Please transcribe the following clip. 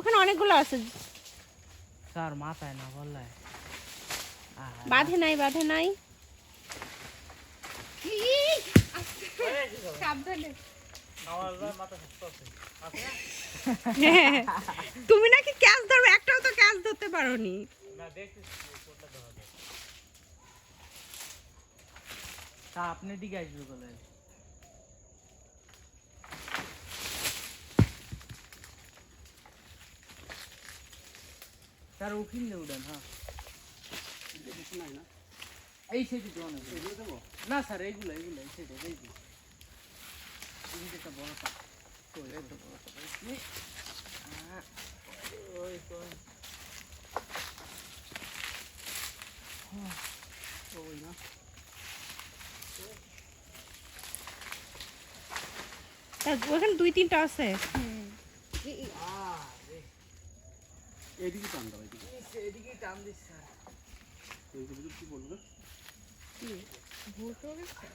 ওখানে অনেকগুলো আছে। স্যার মাথায় না বললে। বাঁধে নাই বাঁধে নাই। সাবধানে। তুমি নাকি ক্যাচ ধরবে একটাও তো ক্যাচ ধরতে পারোনি। তা আপনি দিকে আসবে বলেন স্যার উঠিলে উঠেন হ্যাঁ এই সাইডে তো অনেক না স্যার এইগুলো এইগুলো এই সাইডে এই যে এই যে একটা বড় পাতা। ওই একটা বড় পাতা। এই, আহ, ওই তো। ওই না তা ওখানে দুই তিনটা আছে এইদিকে টান দাও এদিকে। এদিকে টান দিস স্যার কি বলব? ভুল হয়ে গেছে?